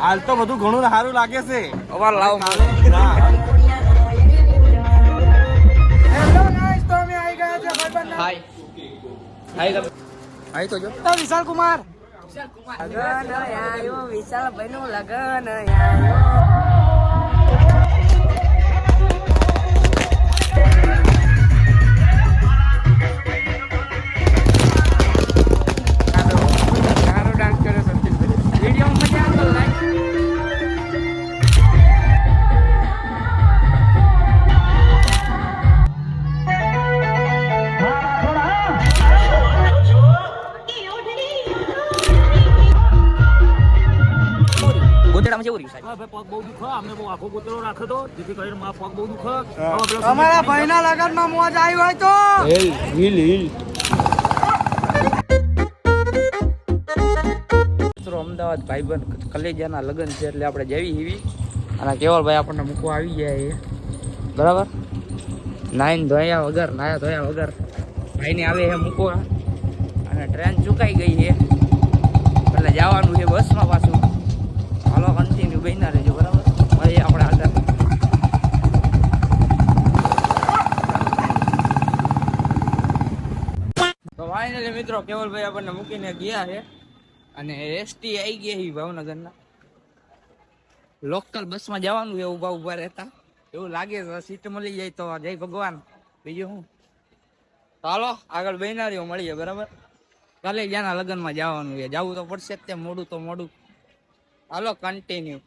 હાલ તો બધું ઘણું સારું લાગે છે. અવાર લાવો. હાય હાય હાય તો જો. વિશાલ કુમાર. લગન આયો વિશાલ ભાઈ નું લગન આયો. સાહેબ પગ બહુ દુખે. અમને બહુ આખો ગોતરો રાખે તો. જેથી કરીને મારા પગ બહુ દુખે. હવે ભાઈના લગનમાં મોજ આવી હોય તો. Hill hill hill. અમદાવાદ ભાઈબંધ કલેજાના લગ્ન છે એટલે આપણે જવી હીવી. અને કેવલભાઈ આપણને મૂકવા આવી ગયા છે. બરાબર? નાઈન ધોયા વગર નાયા ધોયા વગર ભાઈને આવે એ મૂકવા. અને ટ્રેન ચૂકાઈ ગઈ છે. એટલે જવાનું છે બસમાં પાછું. બન્યા રહેજો, બરાબર? મળીએ આપણે આગળ તો ફાઇનલી મિત્રો, કેવલભાઈ આપણને મૂકીને ગયા છે. અને એસટી આવી ગયા છે ભાવનગરના. લોકલ બસમાં જવાનું એવું ઊભા ઊભા રહેતા. એવું લાગે સીટ મળી જાય તો જય ભગવાન. બીજું શું? હાલો, આગળ બહેનારીઓ મળીએ, બરાબર? કાલે જ્યાંના લગ્નમાં જવાનું છે, જવું તો પડશે તે, મોડું તો મોડું. હાલો કન્ટિન્યુ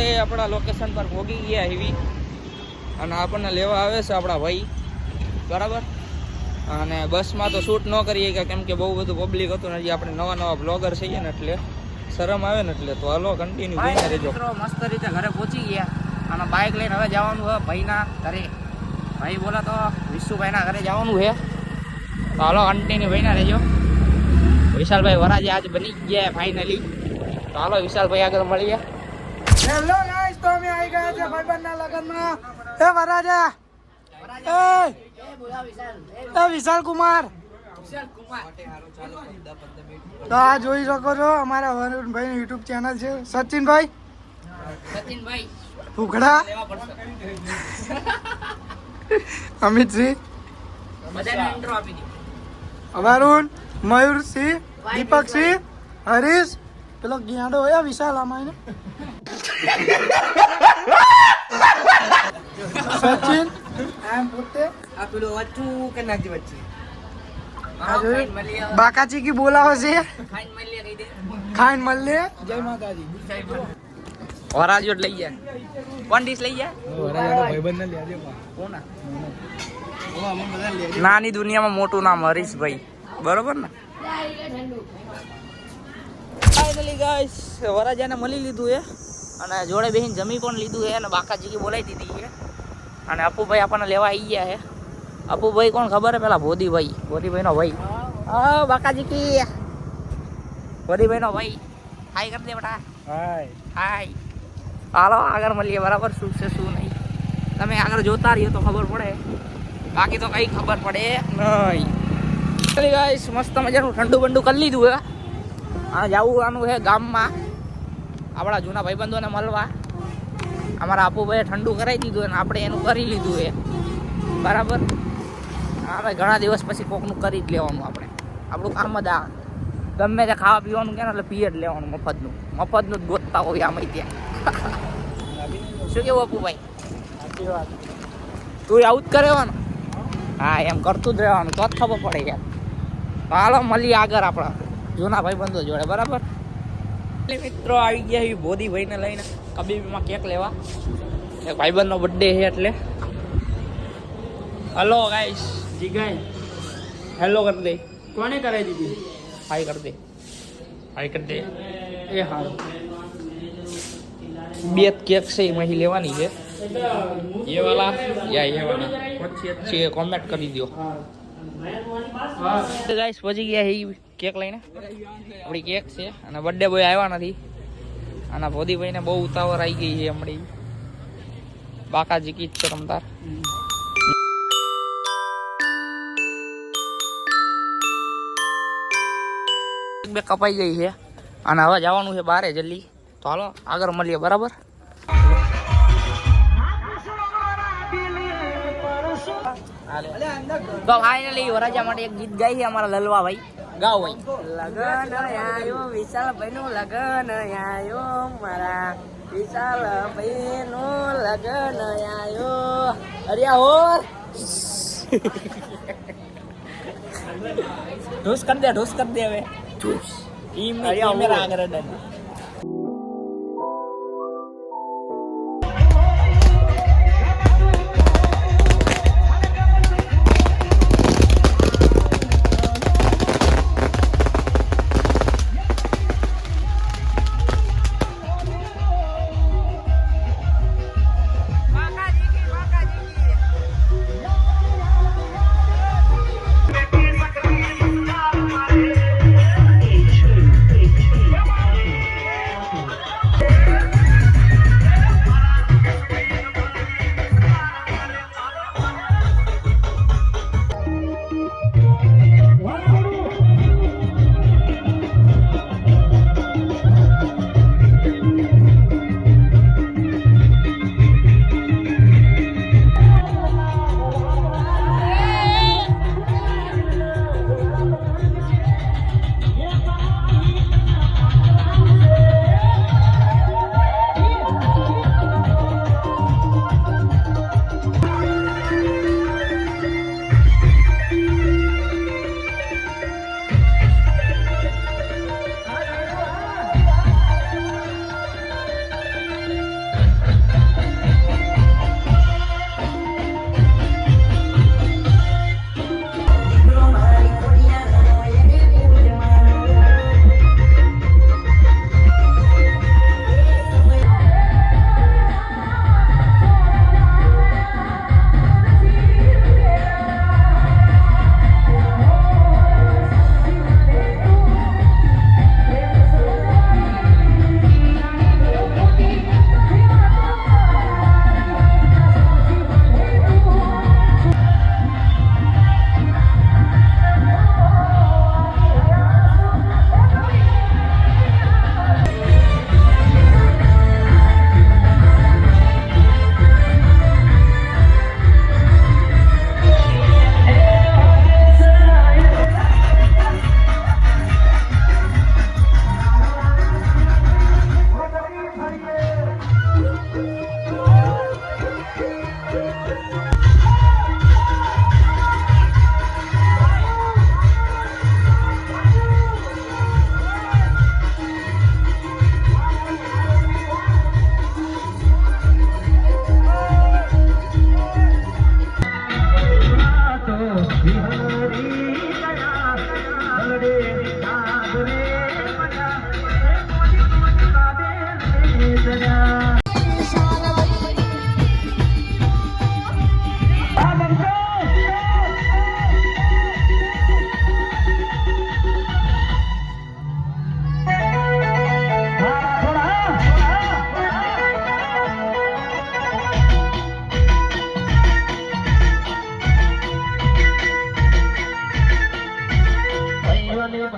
આપણે આપણા લોકેશન પર પહોંચી ગયા એવી. અને આપણને લેવા આવે છે આપણા ભાઈ. બરાબર? અને બસમાં તો શૂટ ન કરીએ કે કેમ કે બહુ બધું પબ્લિક હતું ને આપણે નવા નવા બ્લોગર છીએ ને એટલે શરમ આવે ને એટલે તો હાલો કન્ટિન્યુ જોઈને રહેજો. મસ્ત રીતે ઘરે પહોંચી ગયા. અને બાઇક લઈને હવે જવાનું છે ભાઈના ઘરે. ભાઈ બોલા તો વિશુભાઈના ઘરે જવાનું છે. તો હાલો કન્ટિન્યુ ભાઈના રહેજો. વિશાલભાઈ વરાજે આજ બની ગયા ફાઇનલી તો હાલો વિશાલભાઈ આગળ મળીએ. હેલો ગાઈસ તો અમે આવી ગયા છે ભાઈબંધના લગનમાં એ વરાજા એ વિશાલ કુમાર તો આ જોઈ શકો છો અમારા વરુણભાઈ યુટ્યુબ ચેનલ છે. સચિનભાઈ? ફુગડા અમિતસિંહ? વરુણ મયુરસિંહ દીપકસિંહ હરીશ. પેલો ગિયાડો હોય વિશાલ આમાં સચિન? આમ પોતે આ પેલું વચ્ચું. કે નાખી વચ્ચે બાકાજી કી બોલાવે છે? ખાઈને મલ્લે કહી દે ખાઈન મળીએ જય માતાજી. વરાજોટ લઈ જાય કોણ ડીશ લઈ જાય કોના? નાની દુનિયામાં મોટું નામ હરીશભાઈ. બરોબર ને? ફાઇનલી ગાઈસ વરાજાને મળી લીધું એ. અને જોડે બેહીને જમી પણ લીધું છે અને બાકાજી બોલાવી દીધી છે. અને અપુભાઈ આપણને લેવા આવી ગયા છે. અપુભાઈ કોણ ખબર હે પેલા ભોદીભાઈ. ભોદીભાઈનો ભાઈ. હા બાકાજી કી ભોદીભાઈનો ભાઈ. હાય કરી દે બેટા. હાય હાય હાલો આગળ મળીએ. બરાબર? શું છે શું નહીં? તમે આગળ જોતા રહીએ તો ખબર પડે. બાકી તો કંઈ ખબર પડે નહીં. ચલી ગાઈસ મસ્ત મજાનું ઠંડુ બંડુ કરી લીધું હે આ જવાનું છે ગામમાં. આપણા જૂના ભાઈબંધોને મળવા. અમારા આપુભાઈએ ઠંડુ કરાવી દીધું અને આપણે એનું કરી લીધું એ. બરાબર? આપણે ઘણા દિવસ પછી કોકનું કરી જ લેવાનું આપણે. આપણું કામ જ આ. ગમે તે ખાવા પીવાનું કે એટલે પીએ જ લેવાનું મફતનું. મફતનું જ ગોતતા હોય આમાં ત્યાં. શું કેવું અપુભાઈ? તું આવું જ કરેવાનું હા એમ કરતું જ રહેવાનું. તો જ ખબર પડે યાર. હાલો, મળીએ આગળ આપણા જૂના ભાઈબંધો જોડે. બરાબર? મિત્રો આવી ગયા એ બોધીભાઈને લઈને. કબીબીમાં કેક લેવા. એક ભાઈબંધનો બર્થડે છે એટલે. હલો ગાઈસ જી ગાય હેલો કરી દે. કોને કરાવી દીધી? હાય કરી દે. હાય કરી દે. એ હારું. બે કેક છે એમાંથી લેવાની છે. એ વાલા. યા એ વાલા. કોમેન્ટ કરી દો ગાઈસ, પહોંચી ગયા ઈ કેક લઈને. આપણી કેક છે અને બર્થડે બોય આવ્યા નથી. અને ભોદીભાઈને બહુ ઉતાવળ આવી ગઈ છે હમણાં બાકા જીકી છે રમતાર બે કપાઈ ગઈ છે. અને હવે જવાનું છે બારે જલ્દી. તો હાલો, આગળ મળીએ, બરાબર? તો ફાઇનલી વરાજા માટે એક ગીત ગાઈ છે અમારા લલવા ભાઈ. ગાઓ ભાઈ. લગન આયો વિશાલ ભાઈ નું લગન આયો મારા વિશાલ ભાઈ નું લગન આયો. અરે હોર ઢોસ કરી દે ઢોસ કર દે હવે. ઈ મે કેમેરા આગળ અડે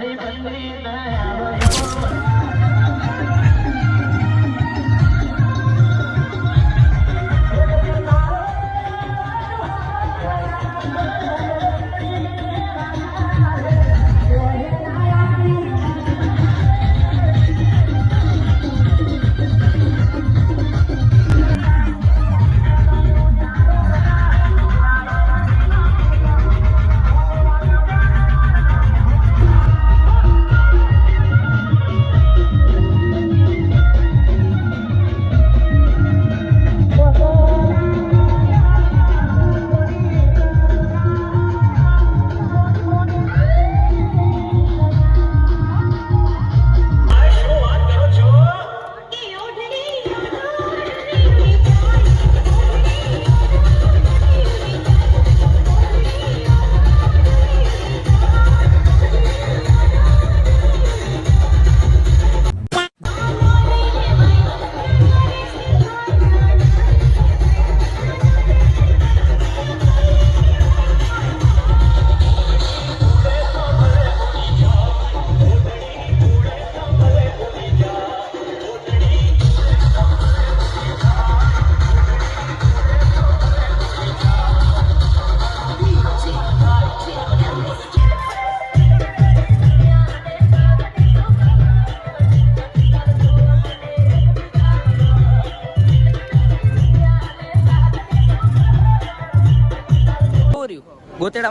બંધી બંધી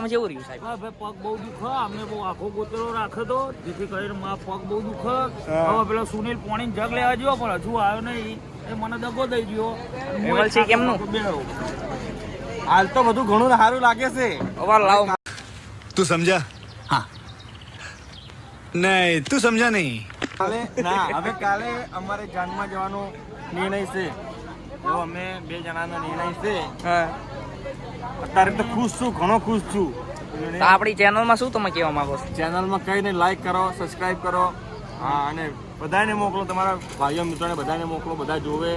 માથામાં જેવું રહ્યું સાહેબ? હા પગ બહુ દુખો. અમને બહુ આખો ગોતરો રાખે તો જેથી કરીને માં પગ બહુ દુખો. હવે પેલો સુનિલ પોણી જગ લેવા ગયો પણ હજુ આવ્યો નહીં. એ મને દગો દઈ ગયો. મોબાઈલ છે કેમનું? હાલ તો બધું ઘણું સારું લાગે છે. અવાર લાવો. તું સમજા? હા. નહીં તું સમજા નહીં. કાલે ના હવે કાલે અમારે જાનમાં જવાનો નિર્ણય છે. જો અમે બે જણાનો નિર્ણય છે. હા. અત્યારે તો ખુશ છું ઘણો ખુશ છું. તો આપણી ચેનલમાં શું તમે કહેવા માંગો છો? ચેનલમાં કહીને લાઈક કરો સબસ્ક્રાઇબ કરો. હા અને બધાને મોકલો તમારા ભાઈઓ મિત્રોને બધાને મોકલો બધા જોવે.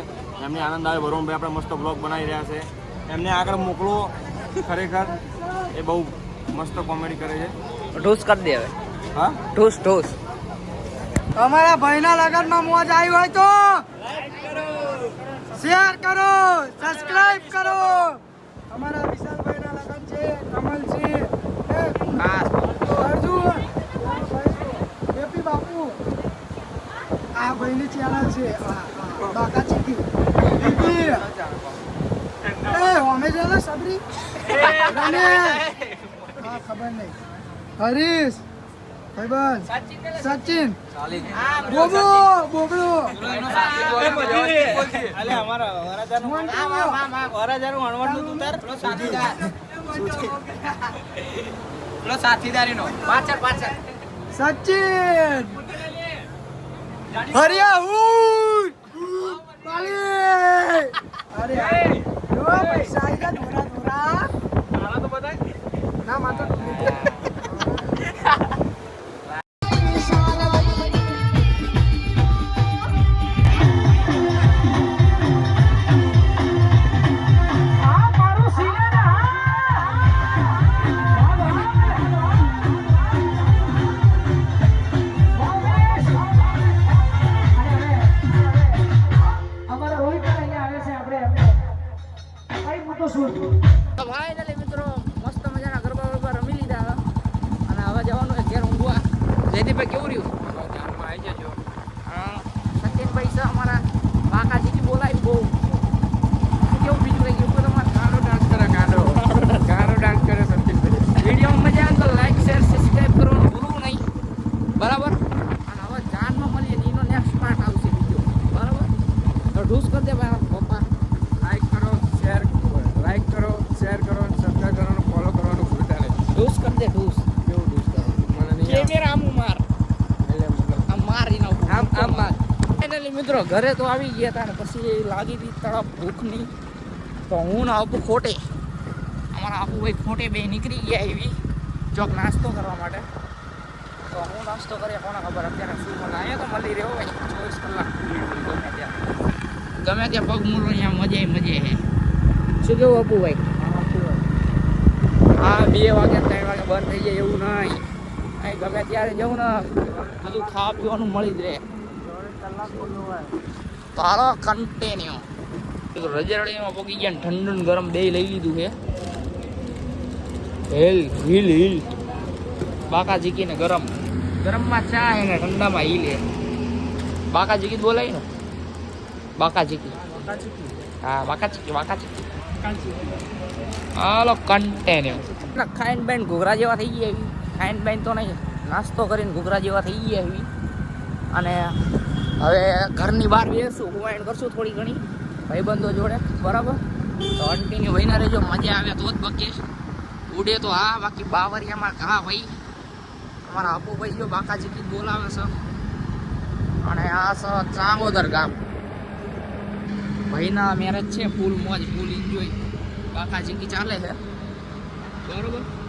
એમને આનંદ આવે. વરુણભાઈ આપણે મસ્ત બ્લોગ બનાવી રહ્યા છે. એમને આગળ મોકલો. ખરેખર એ બહુ મસ્ત કોમેડી કરે છે. ઢોસ કરી દે હવે. હા? ઢોસ ઢોસ. અમારા ભાઈના લગનમાં મોજ આવી હોય તો શેર કરો. સબસ્ક્રાઇબ કરો અમારા કમલસિંહ એ, અર્જુન. એપી બાપુ. આ ભાઈની ચેનલ છે. બાકા ચીકી દીદી એ હોમે સબરી? રમેશ. હા ખબર નહીં. હરીશ. ભાઈબંધ. સચિન બોબો બોબડો. સચિન! હરિયા હું પાલી અરે જો પૈસા આવી ગયા ધોરા. ધોરા ના માતો મિત્રો ઘરે તો આવી ગયા હતા ને પછી લાગી હતી તળપ ભૂખની. તો હું ને આપું ખોટે અમારા આપું ભાઈ ખોટે બે નીકળી ગયા એવી ચોક નાસ્તો કરવા માટે. તો હું નાસ્તો કરીએ કોને ખબર? અત્યારે શું મને અહીંયા તો મળી રહ્યો ભાઈ ચોવીસ કલાક. ગમે ત્યાં ગમે ત્યાં પગ મૂળો અહીંયા મજે મજે હે. શું કેવું આપું ભાઈ હા બે વાગે ત્રણ વાગે બંધ થઈ જાય એવું નહીં. ગમે ત્યારે જવું ને બધું ખાવા પીવાનું મળી જ રહે. તારો કન્ટિન્યુ રજરડીમાં પગી ગયા ઠંડુ ગરમ બે લઈ લીધું છે. હેલ હિલ હિલ. બાકા જીકી ને ગરમ. ગરમમાં ચા હે ને ઠંડામાં હિલ હે. બાકા જીકી બોલાય ને? બાકા જીકી હા બાકા ચીકી બાકા ચીકી હાલો કન્ટિન્યુ ખાઈન બેન ઘૂઘરા જેવા થઈ ગયા ખાઈન બેન તો નહીં નાસ્તો કરીને ઘૂઘરા જેવા થઈ ગયા એવી. અને હવે ઘરની બહાર બેસું, હુવાઈન કરશું થોડી ઘણી, ભાઈબંધો જોડે, બરાબર? તો અંટીની વહીને રહેજો, મજા આવે તો જ બકીશ ઉડે તો હા, બાકી બાવરિયામાં ઘા ભાઈ અમારા અપુભાઈ જો બાકાજી બોલાવે છે. અને આ છે ચાંગોદર ગામ. ભાઈના મેરેજ છે ફૂલ મોજ ફૂલ એન્જોય બાકાજી ચાલે છે. બરોબર?